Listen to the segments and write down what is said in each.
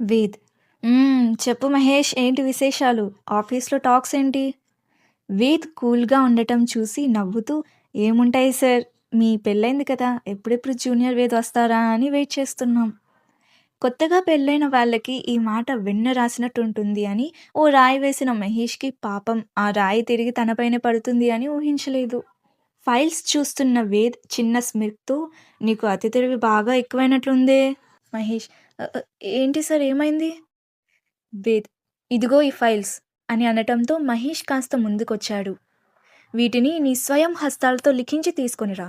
వేద్ "మ్మ్, చెప్పు మహేష్ ఏంటి విశేషాలు? ఆఫీస్లో టాక్స్ ఏంటి? వేద్ కూల్గా ఉండటం చూసి నవ్వుతూ ఏముంటాయి సార్? మీ పెళ్ళైంది కదా ఎప్పుడెప్పుడు జూనియర్ వేద్ వస్తారా? అని వెయిట్ చేస్తున్నాం. కొత్తగా పెళ్ళైన వాళ్ళకి ఈ మాట వెన్న రాసినట్టు ఉంటుంది అని ఓ రాయి వేసిన మహేష్కి పాపం ఆ రాయి తిరిగి తనపైనే పడుతుంది అని ఊహించలేదు. ఫైల్స్ చూస్తున్న వేద్ చిన్న స్మిత్తో నీకు అతి తెలివి బాగా ఎక్కువైనట్లుందే. మహేష్ "అ, అ, ఏంటి సార్ ఏమైంది? వేద్ ఇదిగో ఈ ఫైల్స్ అని అనటంతో మహేష్ కాస్త ముందుకొచ్చాడు. వీటిని నీ స్వయం హస్తాలతో లిఖించి తీసుకొనిరా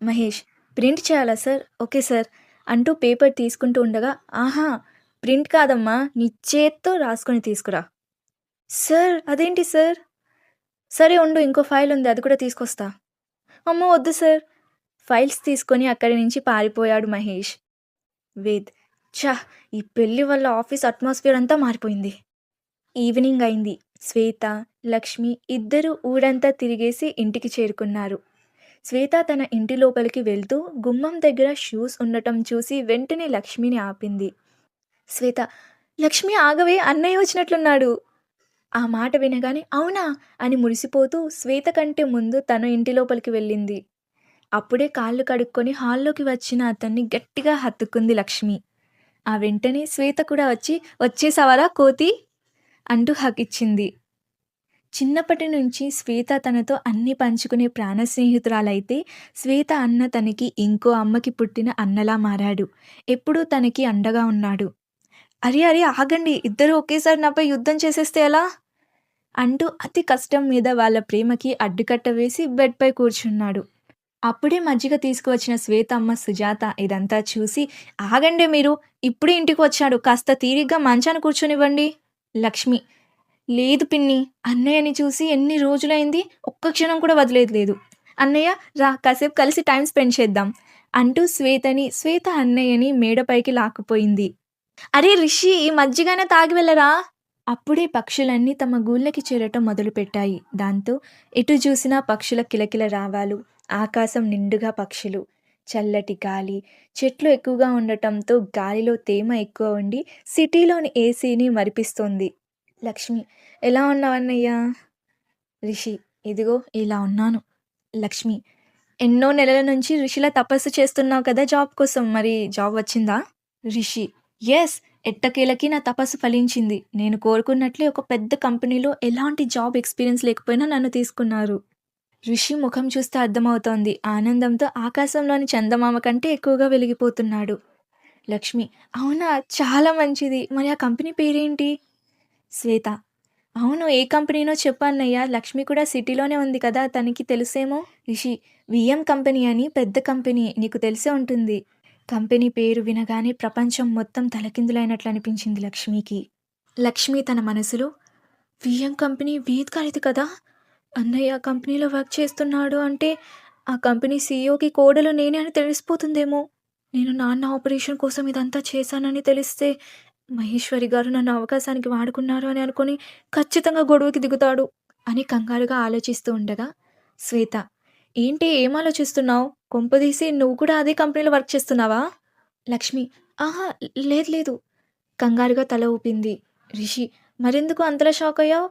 మహేష్ ప్రింట్ చేయాలా సార్? ఓకే సార్ అంటూ పేపర్ తీసుకుంటూ ఉండగా ఆహా ప్రింట్ కాదమ్మా నీ చేత్తో రాసుకొని తీసుకురా. సార్ అదేంటి సార్? సరే ఉండు ఇంకో ఫైల్ ఉంది అది కూడా తీసుకొస్తా. అమ్మో వద్దు సార్. ఫైల్స్ తీసుకొని అక్కడి నుంచి పారిపోయాడు మహేష్. వేద్ ఛా ఈ పెళ్ళి వల్ల ఆఫీస్ అట్మాస్ఫియర్ అంతా మారిపోయింది. ఈవినింగ్ అయింది. శ్వేత లక్ష్మి ఇద్దరు ఊరంతా తిరిగేసి ఇంటికి చేరుకున్నారు. శ్వేత తన ఇంటి లోపలికి వెళ్తూ గుమ్మం దగ్గర షూస్ ఉండటం చూసి వెంటనే లక్ష్మిని ఆపింది. శ్వేత లక్ష్మి ఆగవే అన్నయ్య వచ్చినట్లున్నాడు. ఆ మాట వినగానే అవునా అని మురిసిపోతూ శ్వేత కంటే ముందు తన ఇంటి లోపలికి వెళ్ళింది. అప్పుడే కాళ్ళు కడుక్కొని హాల్లోకి వచ్చిన అతన్ని గట్టిగా హత్తుకుంది లక్ష్మి. ఆ వెంటనే శ్వేత కూడా వచ్చి వచ్చేసావరా కోతి? అంటూ హకిచ్చింది చిన్నప్పటి నుంచి శ్వేత తనతో అన్ని పంచుకునే ప్రాణ స్నేహితురాలైతే శ్వేత అన్న తనకి ఇంకో అమ్మకి పుట్టిన అన్నలా మారాడు. ఎప్పుడూ తనకి అండగా ఉన్నాడు. అరే అరే ఆగండి ఇద్దరు ఒకేసారి నాపై యుద్ధం చేసేస్తే ఎలా? అంటూ అతి కష్టం మీద వాళ్ళ ప్రేమకి అడ్డుకట్ట వేసి బెడ్పై కూర్చున్నాడు. అప్పుడే మజ్జిగ తీసుకువచ్చిన శ్వేతమ్మ సుజాత ఇదంతా చూసి ఆగండి మీరు ఇప్పుడే ఇంటికి వచ్చాడు. కాస్త తీరిగ్గా మంచాన కూర్చొనివ్వండి. లక్ష్మి లేదు పిన్ని. అన్నయ్యని చూసి ఎన్ని రోజులైంది? ఒక్క క్షణం కూడా వదిలేదు లేదు. అన్నయ్య రా కాసేపు కలిసి టైం స్పెండ్ చేద్దాం. అంటూ శ్వేతని శ్వేత అన్నయ్యని మేడపైకి లాక్కుపోయింది. అరే రిషి ఈ మజ్జిగనే తాగి వెళ్ళరా? అప్పుడే పక్షులన్నీ తమ గూళ్ళకి చేరటం మొదలుపెట్టాయి. దాంతో ఎటు చూసినా పక్షుల కిలకిల రావాలు. ఆకాశం నిండుగా పక్షులు చల్లటి గాలి చెట్లు ఎక్కువగా ఉండటంతో గాలిలో తేమ ఎక్కువ ఉండి సిటీలోని ఏసీని మరిపిస్తోంది. లక్ష్మి ఎలా ఉన్నావన్నయ్యా? రిషి ఇదిగో ఇలా ఉన్నాను. లక్ష్మి ఎన్నో నెలల నుంచి రిషిలా తపస్సు చేస్తున్నావు కదా జాబ్ కోసం మరి జాబ్ వచ్చిందా? రిషి ఎస్ ఎట్టకేలకి నా తపస్సు ఫలించింది. నేను కోరుకున్నట్లే ఒక పెద్ద కంపెనీలో ఎలాంటి జాబ్ ఎక్స్పీరియన్స్ లేకపోయినా నన్ను తీసుకున్నారు. ఋషి ముఖం చూస్తే అర్థమవుతోంది. ఆనందంతో ఆకాశంలోని చందమామ కంటే ఎక్కువగా వెలిగిపోతున్నాడు. లక్ష్మి అవునా? చాలా మంచిది. మరి ఆ కంపెనీ పేరేంటి? శ్వేత అవును ఏ కంపెనీనో చెప్పన్నయ్యా లక్ష్మి కూడా సిటీలోనే ఉంది కదా తనకి తెలుసేమో? రిషి విఎం కంపెనీ అని పెద్ద కంపెనీ నీకు తెలిసే ఉంటుంది. కంపెనీ పేరు వినగానే ప్రపంచం మొత్తం తలకిందులైనట్లు అనిపించింది లక్ష్మికి. లక్ష్మి తన మనసులో విఎం కంపెనీ వీధ్ గారిది కదా? అన్నయ్య కంపెనీలో వర్క్ చేస్తున్నాడు అంటే ఆ కంపెనీ సీఈఓకి కోడలు నేనే అని తెలిసిపోతుందేమో. నేను నాన్న ఆపరేషన్ కోసం ఇదంతా చేశానని తెలిస్తే మహేశ్వరి గారు నన్ను అవకాశానికి వాడుకున్నారు అని అనుకుని ఖచ్చితంగా గొడవకి దిగుతాడు అని కంగారుగా ఆలోచిస్తూ ఉండగా శ్వేత ఏంటి ఏం ఆలోచిస్తున్నావు? కొంపదీసి నువ్వు కూడా అదే కంపెనీలో వర్క్ చేస్తున్నావా? లక్ష్మి ఆహా లేదు లేదు. కంగారుగా తల ఊపింది. రిషి మరెందుకు అంతలా షాక్ అయ్యావు?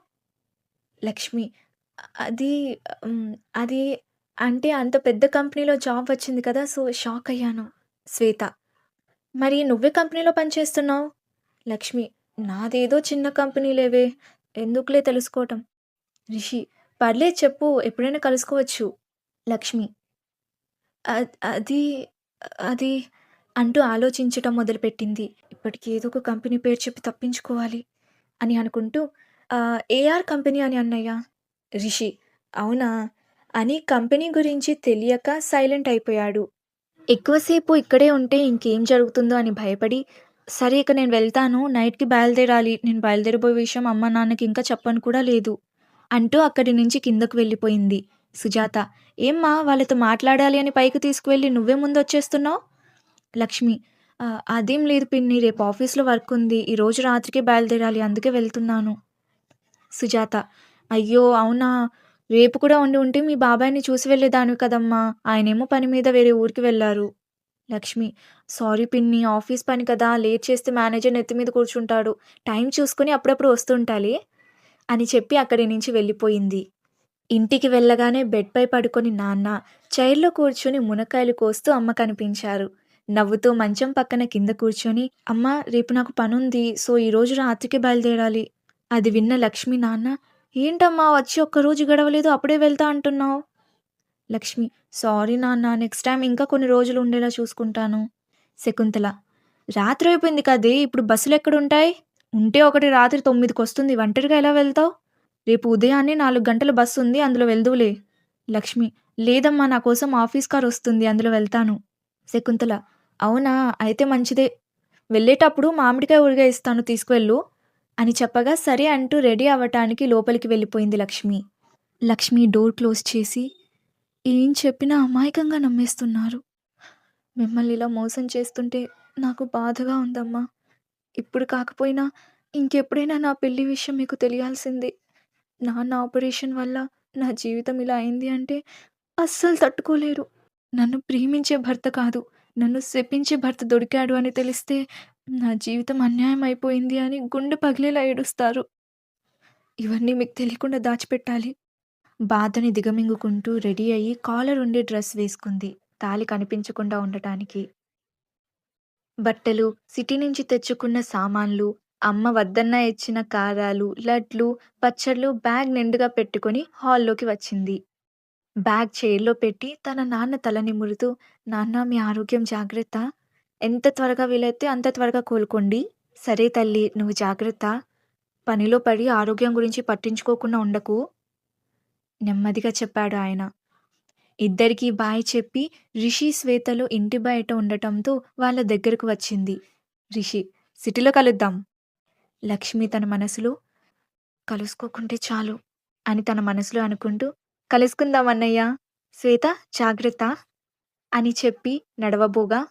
లక్ష్మి అది అది అంటే అంత పెద్ద కంపెనీలో జాబ్ వచ్చింది కదా సో షాక్ అయ్యాను. శ్వేత మరి నువ్వే కంపెనీలో పనిచేస్తున్నావు లక్ష్మి నాదేదో చిన్న కంపెనీలేవే ఎందుకులే తెలుసుకోవటం? రిషి పర్లేదు చెప్పు ఎప్పుడైనా కలుసుకోవచ్చు. లక్ష్మి "అ- అది అది అంటూ ఆలోచించటం మొదలుపెట్టింది. ఇప్పటికి ఏదో ఒక కంపెనీ పేరు చెప్పి తప్పించుకోవాలి అని అనుకుంటూ ఏఆర్ కంపెనీ అని అన్నయ్య. రిషి. అవునా? అని కంపెనీ గురించి తెలియక సైలెంట్ అయిపోయాడు. ఎక్కువసేపు ఇక్కడే ఉంటే ఇంకేం జరుగుతుందో అని భయపడి సరే ఇక నేను వెళ్తాను నైట్కి బయలుదేరాలి నేను బయలుదేరిపోయే విషయం అమ్మ నాన్నకి ఇంకా చెప్పను కూడా లేదు అంటూ అక్కడి నుంచి కిందకు వెళ్ళిపోయింది. సుజాత ఏమ్మా వాళ్ళతో మాట్లాడాలి అని పైకి తీసుకువెళ్ళి నువ్వే ముందు వచ్చేస్తున్నావు? లక్ష్మి అదేం లేదు పిన్ని రేపు ఆఫీస్లో వర్క్ ఉంది ఈరోజు రాత్రికే బయలుదేరాలి అందుకే వెళ్తున్నాను. సుజాత అయ్యో అవునా? రేపు కూడా ఉండి ఉంటే మీ బాబాయ్ని చూసి వెళ్ళేదానివి కదమ్మా. ఆయనేమో పని మీద వేరే ఊరికి వెళ్ళారు. లక్ష్మి సారీ పిన్ని ఆఫీస్ పని కదా లేట్ చేస్తే మేనేజర్ నెత్తి మీద కూర్చుంటాడు. టైం చూసుకొని అప్పుడప్పుడు వస్తుంటాలి? అని చెప్పి అక్కడి నుంచి వెళ్ళిపోయింది. ఇంటికి వెళ్ళగానే బెడ్పై పడుకొని నాన్న చైర్లో కూర్చొని మునక్కాయలు కోస్తూ అమ్మ కనిపించారు. నవ్వుతూ మంచం పక్కన కింద కూర్చొని అమ్మ రేపు నాకు పనుంది సో ఈరోజు రాత్రికి బయలుదేరాలి. అది విన్న లక్ష్మి నాన్న ఏంటమ్మా వచ్చి ఒక్కరోజు గడవలేదు అప్పుడే వెళ్తా అంటున్నావు. లక్ష్మి సారీ నాన్న నెక్స్ట్ టైం ఇంకా కొన్ని రోజులు ఉండేలా చూసుకుంటాను. శకుంతల రాత్రి అయిపోయింది కదే ఇప్పుడు బస్సులు ఎక్కడుంటాయి? ఉంటే ఒకటి రాత్రి తొమ్మిదికి వస్తుంది ఒంటరిగా ఎలా వెళ్తావు? రేపు ఉదయాన్నే నాలుగు గంటల బస్సు ఉంది అందులో వెళ్దువులే. లక్ష్మి లేదమ్మా నా కోసం ఆఫీస్ కార్ వస్తుంది అందులో వెళ్తాను. శకుంతల అవునా అయితే మంచిదే. వెళ్ళేటప్పుడు మామిడికాయ ఊరిగా ఇస్తాను తీసుకువెళ్ళు. అని చెప్పగా సరే అంటూ రెడీ అవ్వటానికి లోపలికి వెళ్ళిపోయింది లక్ష్మి. లక్ష్మి డోర్ క్లోజ్ చేసి ఏం చెప్పినా అమాయకంగా నమ్మేస్తున్నారు. మిమ్మల్ని ఇలా మోసం చేస్తుంటే నాకు బాధగా ఉందమ్మా. ఇప్పుడు కాకపోయినా ఇంకెప్పుడైనా నా పెళ్ళి విషయం మీకు తెలియాల్సిందే. నాన్న ఆపరేషన్ వల్ల నా జీవితం ఇలా అయింది అంటే అస్సలు తట్టుకోలేరు. నన్ను ప్రేమించే భర్త కాదు నన్ను శపించే భర్త దొరికాడు అని తెలిస్తే నా జీవితం అన్యాయం అయిపోయింది అని గుండె పగిలేలా ఏడుస్తారు. ఇవన్నీ మీకు తెలియకుండా దాచిపెట్టాలి. బాధని దిగమింగుకుంటూ రెడీ అయ్యి కాలర్ ఉండే డ్రెస్ వేసుకుంది. తాలి కనిపించకుండా ఉండటానికి. బట్టలు సిటీ నుంచి తెచ్చుకున్న సామాన్లు అమ్మ వద్దన్న ఇచ్చిన కారాలు లడ్లు పచ్చళ్ళు బ్యాగ్ నిండుగా పెట్టుకొని హాల్లోకి వచ్చింది. బ్యాగ్ చైర్లో పెట్టి తన నాన్న తల నిమురుతూ నాన్న మీ ఆరోగ్యం జాగ్రత్త. ఎంత త్వరగా వీలైతే అంత త్వరగా కోలుకోండి. సరే తల్లి నువ్వు జాగ్రత్త. పనిలో పడి ఆరోగ్యం గురించి పట్టించుకోకుండా ఉండకు. నెమ్మదిగా చెప్పాడు ఆయన. ఇద్దరికీ బాయ్ చెప్పి రిషి శ్వేతలు ఇంటి బయట ఉండటంతో వాళ్ళ దగ్గరకు వచ్చింది. రిషి సిటీలో కలుద్దాం. లక్ష్మి తన మనసులో కలుసుకోకుంటే చాలు అని తన మనసులో అనుకుంటూ కలుసుకుందాం అన్నయ్య. శ్వేత జాగ్రత్త అని చెప్పి నడవబోగా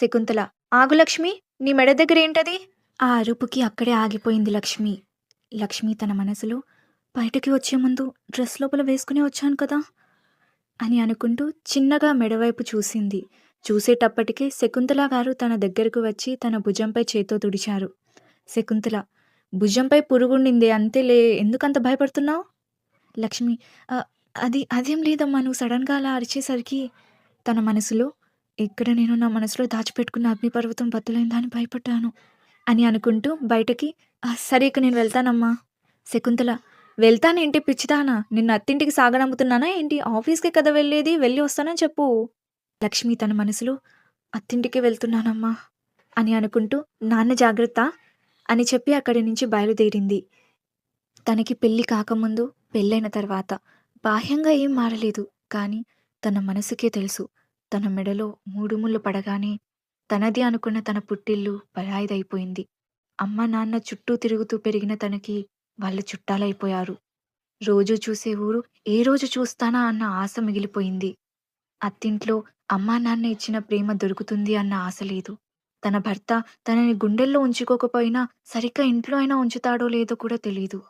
శకుంతల. ఆగు లక్ష్మి నీ మెడ దగ్గర ఏంటది? ఆ అరుపుకి అక్కడే ఆగిపోయింది లక్ష్మి. లక్ష్మి తన మనసులో బయటకి వచ్చే ముందు డ్రెస్ లోపల వేసుకునే వచ్చాను కదా? అని అనుకుంటూ చిన్నగా మెడవైపు చూసింది. చూసేటప్పటికే శకుంతల గారు తన దగ్గరకు వచ్చి తన భుజంపై చేతో తుడిచారు. శకుంతల భుజంపై పురుగుండిందే అంతేలే ఎందుకంత భయపడుతున్నావు? లక్ష్మి అది అదేం లేదమ్మా నువ్వు సడన్గా అలా అరిచేసరికి? తన మనసులో ఇక్కడ నేను నా మనసులో దాచిపెట్టుకున్న అగ్నిపర్వతం బద్దలైందా భయపడ్డాను అని అనుకుంటూ బయటకి సరే ఇక నేను వెళ్తానమ్మా. శకుంతల వెళ్తానేంటి పిచ్చిదానా? నిన్ను అత్తింటికి సాగనమ్ముతున్నానా ఏంటి? ఆఫీస్కే కదా వెళ్ళేది? వెళ్ళి వస్తానని చెప్పు. లక్ష్మి తన మనసులో అత్తింటికి వెళ్తున్నానమ్మా అని అనుకుంటూ నాన్న జాగ్రత్త అని చెప్పి అక్కడి నుంచి బయలుదేరింది. తనకి పెళ్ళి కాకముందు పెళ్ళైన తర్వాత బాహ్యంగా ఏం మారలేదు కానీ తన మనసుకే తెలుసు. తన మెడలో మూడుముళ్ళు పడగానే తనది అనుకున్న తన పుట్టిల్లు పరాయిదైపోయింది అమ్మ నాన్న చుట్టూ తిరుగుతూ పెరిగిన తనకి వాళ్ళు చుట్టాలైపోయారు. రోజు చూసే ఊరు ఏ రోజు చూస్తానా అన్న ఆశ మిగిలిపోయింది. అత్తింట్లో అమ్మా నాన్న ఇచ్చిన ప్రేమ దొరుకుతుంది అన్న ఆశ లేదు. తన భర్త తనని గుండెల్లో ఉంచుకోకపోయినా సరిగ్గా ఇంట్లో అయినా ఉంచుతాడో లేదో కూడా తెలీదు.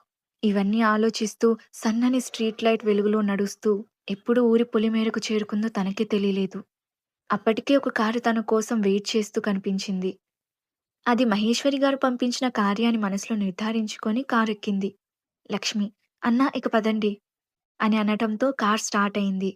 ఇవన్నీ ఆలోచిస్తూ సన్నని స్ట్రీట్ లైట్ వెలుగులో నడుస్తూ ఎప్పుడు ఊరి పొలిమేరకు చేరుకుందో తనకే తెలియలేదు. అప్పటికే ఒక కారు తన కోసం వెయిట్ చేస్తూ కనిపించింది. అది మహేశ్వరి గారు పంపించిన కార్యాన్ని మనసులో నిర్ధారించుకొని కారు ఎక్కింది లక్ష్మి అన్నా ఇక పదండి అని అనటంతో కార్ స్టార్ట్ అయింది.